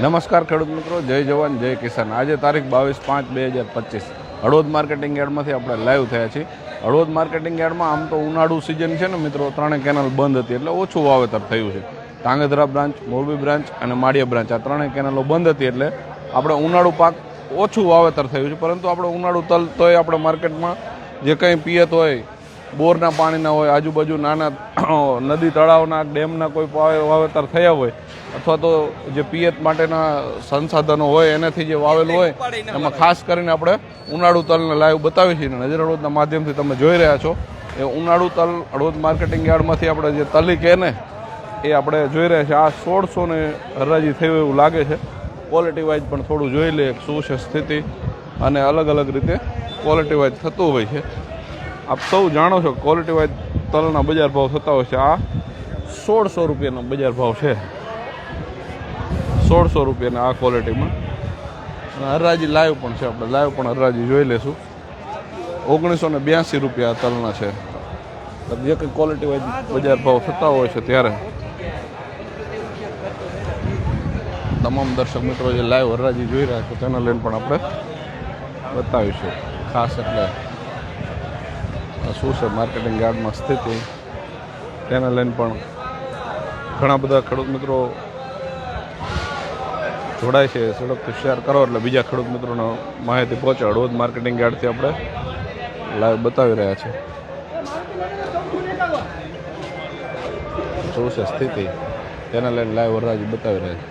નમસ્કાર ખેડૂત મિત્રો, જય જવાન, જય કિસાન. આજે તારીખ બાવીસ પાંચ બે હજાર પચીસ. હળવદ માર્કેટિંગ યાર્ડમાંથી આપણે લાઈવ થયા છીએ. હળવદ માર્કેટિંગ યાર્ડમાં આમ તો ઉનાળુ સિઝન છે ને મિત્રો ત્રણેય કેનલ બંધ હતી, એટલે ઓછું વાવેતર થયું છે. ધાંગધ્રા બ્રાન્ચ મોરબી બ્રાન્ચ અને માળિયા બ્રાન્ચ આ ત્રણેય કેનલો બંધ હતી, એટલે આપણે ઉનાળુ પાક ઓછું વાવેતર થયું છે. પરંતુ આપણે ઉનાળુ તલ તોય આપણે માર્કેટમાં જે કંઈ પિયત હોય, બોરના પાણીના હોય, આજુબાજુ નાના નદી તળાવના, ડેમના કોઈ વાવેતર થયા હોય અથવા તો જે પિયત માટેના સંસાધનો હોય એનાથી જે વાવેલું હોય એમાં ખાસ કરીને આપણે ઉનાળુ તલને લાઈવ બતાવી છીએ. અને નજર હળવદના માધ્યમથી તમે જોઈ રહ્યા છો. એ ઉનાળુ તલ હળવદ માર્કેટિંગ યાર્ડમાંથી આપણે જે તલી કહે ને એ આપણે જોઈ રહ્યા છીએ. આ સોળસો ને હરાજી થયું એવું લાગે છે. ક્વોલિટી વાઇઝ પણ થોડું જોઈ લઈએ શું છે સ્થિતિ અને અલગ અલગ રીતે ક્વોલિટી વાઇઝ થતું હોય છે. આપ સૌ જાણો છો ક્વોલિટી વાઇઝ તલના બજાર ભાવ થતા હોય છે. આ સોળસો રૂપિયાનો બજાર ભાવ છે. સોળસો રૂપિયાના આ ક્વોલિટીમાં હરાજી લાઈવ પણ છે આપણે. લાઈવ પણ હરરાજી જોઈ લેશું ઓગણીસો ને બ્યાસી રૂપિયા તલના છે. જે કંઈ ક્વોલિટી હોય બજાર ભાવ થતા હોય છે ત્યારે. તમામ દર્શક મિત્રો જે લાઈવ હરરાજી જોઈ રહ્યા છે, તેના લઈને પણ આપણે બતાવીશું. ખાસ એટલે શું છે માર્કેટિંગ યાર્ડમાં સ્થિતિ? તેને લઈને પણ ઘણા બધા ખેડૂત મિત્રો જોડાય છે. ઝડપથી શેર કરો એટલે બીજા ખેડૂત મિત્રોને માહિતી પહોંચે હળવદ માર્કેટિંગ યાર્ડથી આપણે લાઈવ બતાવી રહ્યા છે. શું છે સ્થિતિ? તેને લઈને લાઈવ વરરાજ બતાવી રહ્યા છે.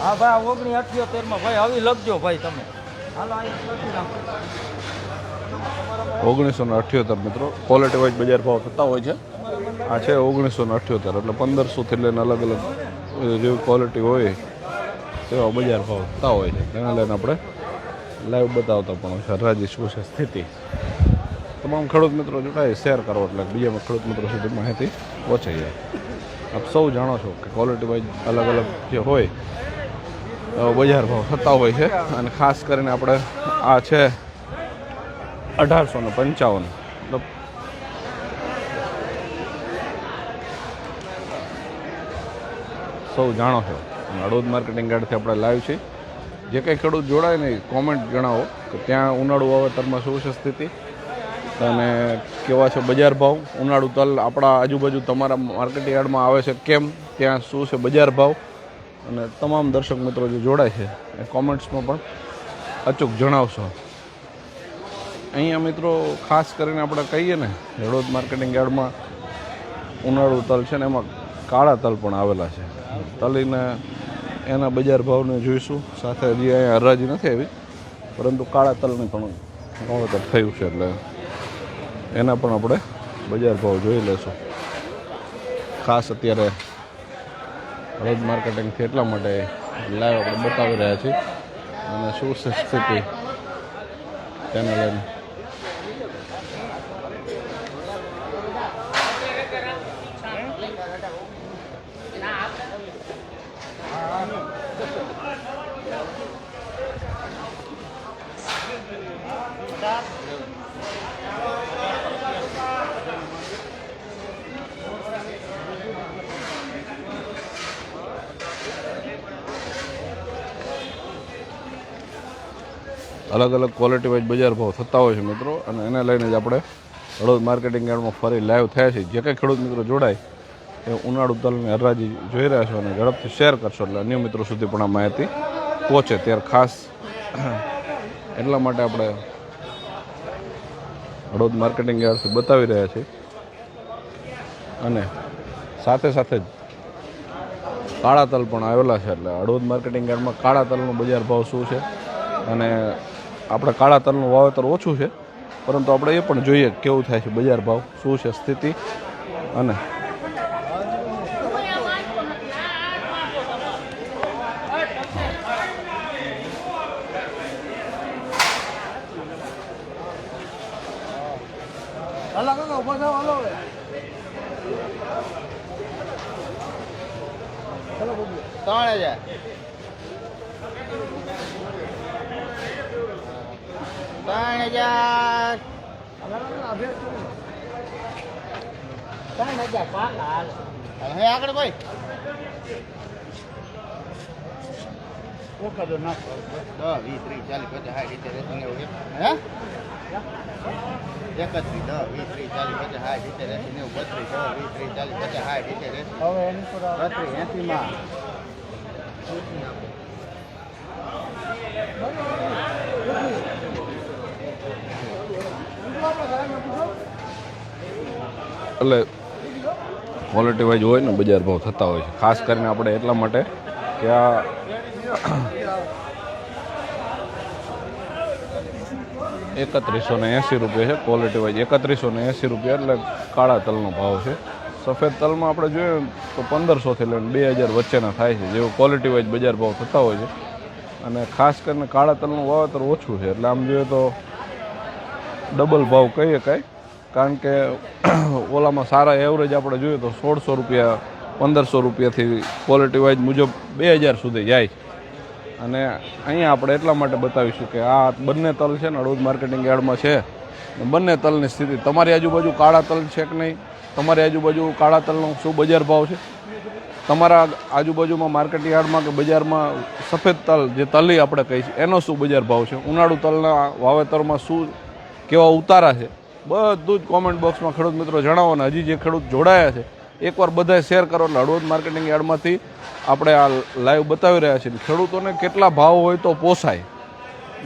હા, ભાઈ ઓગણી અઠ્યોતેરમાં, ભાઈ, આવી લખજો, ભાઈ, તમે. ઓગણીસો ને અઠ્યોતેર, મિત્રો. ક્વોલિટી વાઇઝ બજાર ભાવ થતા હોય છે. આ છે ઓગણીસો ને અઠ્યોતેર, એટલે પંદરસોથી લઈને અલગ અલગ જેવી ક્વોલિટી હોય, તેવા બજાર ભાવ થતા હોય છે. તેના લઈને આપણે લાઈવ બતાવતા પણ છે. હરાજી શું છે સ્થિતિ. તમામ ખેડૂત મિત્રો જોડાય, શેર કરો એટલે બીજા ખેડૂત મિત્રો સુધી માહિતી પહોંચાઈ જાય. આપ સૌ જાણો છો કે ક્વોલિટી વાઇઝ અલગ અલગ જે હોય બજાર ભાવ થતા હોય છે અને ખાસ કરીને આપણે આ છે અઢારસો ને પંચાવન. મતલબ સૌ જાણો છો. હળવદ માર્કેટિંગ યાર્ડથી આપણે લાઈવ છે જે કંઈ ખેડૂત જોડાય ને કોમેન્ટ જણાવો કે ત્યાં ઉનાળુ વાવેતરમાં શું છે સ્થિતિ? અને કેવા છે બજાર ભાવ? ઉનાળુ તલ આપણા આજુબાજુ તમારા માર્કેટિંગ યાર્ડમાં આવે છે કેમ? ત્યાં શું છે બજાર ભાવ? અને તમામ દર્શક મિત્રો જે જોડાય છે, એ કોમેન્ટ્સમાં પણ અચૂક જણાવશો. અહીંયા મિત્રો ખાસ કરીને આપણે કહીએ ને હળવદ માર્કેટિંગ યાર્ડમાં ઉનાળુ તલ છે ને, એમાં કાળા તલ પણ આવેલા છે. તલીને એના બજાર ભાવને જોઈશું. સાથે હજી અહીંયા હરાજી નથી આવી, પરંતુ કાળા તલની પણ વાવેતર થયું છે એટલે એના પણ આપણે બજાર ભાવ જોઈ લેશું. ખાસ અત્યારે હળદ માર્કેટિંગથી એટલા માટે લાઈવ આપણે બતાવી રહ્યા છીએ. અને શું સ્થિતિ? તેને લઈને અલગ અલગ ક્વોલિટી વાઇઝ બજાર ભાવ થતા હોય છે મિત્રો. અને એને લઈને જ આપણે હળવદ માર્કેટિંગ યાર્ડમાં ફરી લાઈવ થયા છે જે કંઈ ખેડૂત મિત્રો જોડાય, એ ઉનાળુ તલની હરાજી જોઈ રહ્યા છો અને ઝડપથી શેર કરશો. એટલે અન્ય મિત્રો સુધી પણ આ માહિતી પહોંચે. ત્યારે ખાસ એટલા માટે આપણે હળવદ માર્કેટિંગ યાર્ડથી બતાવી રહ્યા છીએ. અને સાથે સાથે જ કાળા તલ પણ આવેલા છે. એટલે હળવદ માર્કેટિંગ યાર્ડમાં કાળા તલનો બજાર ભાવ શું છે? અને આપણે કાળા તલનું વાવેતર ઓછું છે, પરંતુ આપણે એ પણ જોઈએ કેવું થાય છે, બજાર ભાવ શું છે સ્થિતિ અને ત્રણ હજાર ત્રણ હજાર. ત્રણ હજાર પાકા હે આગળ ભાઈ. ઓખા ના દસ વીસ ત્રીસ ચાલીસ પચાસ સાઠ સિત્તેર એંસી નેવું હે? એકત્રીસ દસ વીસ ત્રીસ ચાલીસ પચાસ સાઠ સિત્તેર એંસી નેવું બત્રીસ દસ વીસ ત્રીસ ચાલીસ પચાસ સાઠ સિત્તેર એંસી હવે બત્રીસ એંસીમાં એટલે ક્વોલિટી વાઇઝ હોય ને, બજાર ભાવ થતા હોય છે. ખાસ કરીને આપણે એટલા માટે કે આ એકત્રીસો ને એંસી રૂપિયા છે ક્વોલિટી વાઇઝ એકત્રીસો ને એંસી રૂપિયા, એટલે કાળા તલનો ભાવ છે. સફેદ તલમાં આપણે જોઈએ તો પંદરસોથી લઈને બે હજાર વચ્ચેના થાય છે, જેવું ક્વોલિટી વાઇઝ બજાર ભાવ થતા હોય છે. અને ખાસ કરીને કાળા તલનું વાવેતર ઓછું છે, એટલે આમ જોઈએ તો ડબલ ભાવ કહી શકાય કારણ કે ઓલામાં સારા એવરેજ આપણે જોઈએ તો સોળસો રૂપિયા, પંદરસો રૂપિયાથી ક્વોલિટી વાઇઝ મુજબ બે હજાર સુધી જાય અને અહીંયા આપણે એટલા માટે બતાવીશું કે આ બંને તલ છે ને હળવદ માર્કેટિંગ યાર્ડમાં છે. બંને તલની સ્થિતિ, તમારી આજુબાજુ કાળા તલ છે કે નહીં? તમારી આજુબાજુ કાળા તલનો શું બજાર ભાવ છે? તમારા આજુબાજુમાં માર્કેટ યાર્ડમાં કે બજારમાં સફેદ તલ જે તલી આપણે કહીએ છીએ, એનો શું બજાર ભાવ છે? ઉનાળુ તલના વાવેતરમાં શું કેવા ઉતારા છે? બધું જ કોમેન્ટ બોક્સમાં ખેડૂત મિત્રો જણાવો ને હજી જે ખેડૂત જોડાયા છે, એકવાર બધાએ શેર કરો એટલે હળવદ માર્કેટિંગ યાર્ડમાંથી આપણે આ લાઈવ બતાવી રહ્યા છીએ. ખેડૂતોને કેટલા ભાવ હોય તો પોસાય?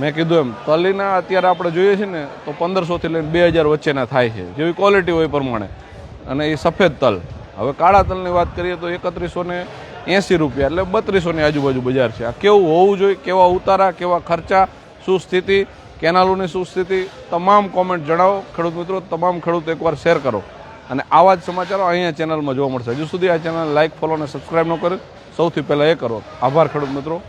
મેં કીધું એમ, તલીના અત્યારે આપણે જોઈએ છીએ ને, તો પંદરસોથી લઈને બે હજાર વચ્ચેના થાય છે. જેવી ક્વોલિટી હોય પ્રમાણે. અને એ સફેદ તલ. હવે કાળા તલની વાત કરીએ તો એકત્રીસો ને એંસી રૂપિયા એટલે બત્રીસોની આજુબાજુ બજાર છે. આ કેવું હોવું જોઈએ, કેવા ઉતારા, કેવા ખર્ચા, શું સ્થિતિ? કેનાલોની શું સ્થિતિ તમામ કોમેન્ટ જણાવો. ખેડૂત મિત્રો, તમામ ખેડૂત એકવાર શેર કરો. અને આવા જ સમાચારો અહીંયા ચેનલમાં જોવા મળશે. હજુ સુધી આ ચેનલ લાઇક ફોલો અને સબસ્ક્રાઈબ ન કરે. સૌથી પહેલાં એ કરો. આભાર ખેડૂત મિત્રો.